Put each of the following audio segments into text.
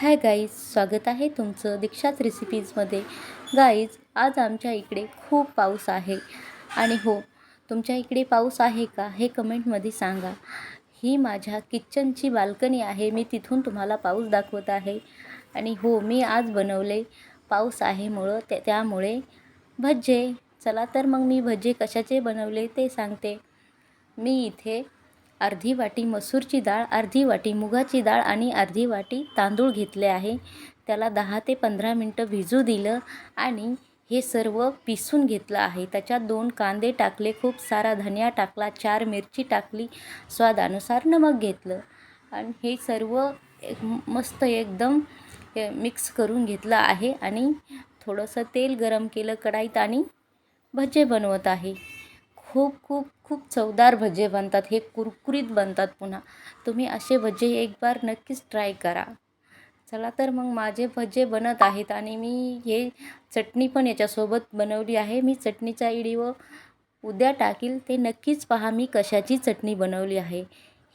Hi guys स्वागत आहे तुमचं दीक्षाच रेसिपीजमध्ये गाईज आज आमच्या इकडे खूप पाऊस आहे. आणि हो तुमच्या इकडे पाऊस आहे का हे कमेंटमध्ये सांगा. ही माझ्या किचनची बाल्कनी आहे मी तिथून तुम्हाला पाऊस दाखवत आहे. आणि हो मी आज बनवले पाऊस आहे मुळं त्या त्यामुळे भज्जे. चला तर मग मी भज्जे कशाचे बनवले ते सांगते. मी इथे अर्धी वाटी मसूरची डाळ अर्धी वाटी मुगाची डाळ आणि अर्धी वाटी तांदूळ घेतले आहे. त्याला दहा ते पंधरा मिनटं भिजू दिलं आणि हे सर्व पिसून घेतलं आहे. त्याच्यात दोन कांदे टाकले खूप सारा धनिया टाकला चार मिरची टाकली स्वादानुसार नमक घेतलं आणि हे सर्व एक मस्त एकदम मिक्स करून घेतलं आहे आणि थोडंसं तेल गरम केलं कढाईत आणि भजे बनवत आहे. खूप खूप खूप चवदार भजे बनतात. हे कुरकुरीत बनतात पुन्हा. तुम्ही असे भजे एक बार नक्कीच ट्राय करा. चला तर मग माझे भजे बनत आहेत आणि मी हे चटणी पण याच्यासोबत बनवली आहे. मी चटणीचा इडीव उद्या टाकील. ते नक्कीच पहा मी कशाची चटणी बनवली आहे.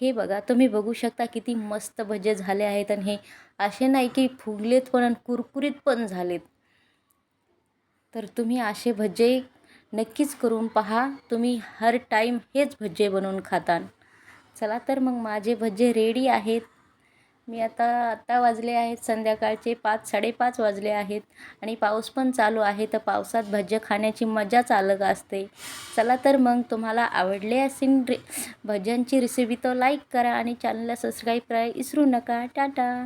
हे बघा तुम्ही बघू शकता किती मस्त भजे झाले आहेत आणि हे असे नाही की फुगलेत पण आणि कुरकुरीत पण झालेत. तर तुम्ही असे भजे नक्कीच करून पहा. तुम्ही हर टाईम हेच भज्जे बनवून खातान. चला तर मग माझे भजे रेडी आहेत. मी आता आत्ता वाजले आहेत. संध्याकाळचे पाच साडेपाच वाजले आहेत. आणि पाऊस पण चालू आहे तर पावसात भज्जे खाण्याची मजाच अलग असते. चला तर मग तुम्हाला आवडले असेल रे भज्यांची रेसिपी तर लाईक करा आणि चॅनलला सबस्क्राईब करायला विसरू नका. टाटा!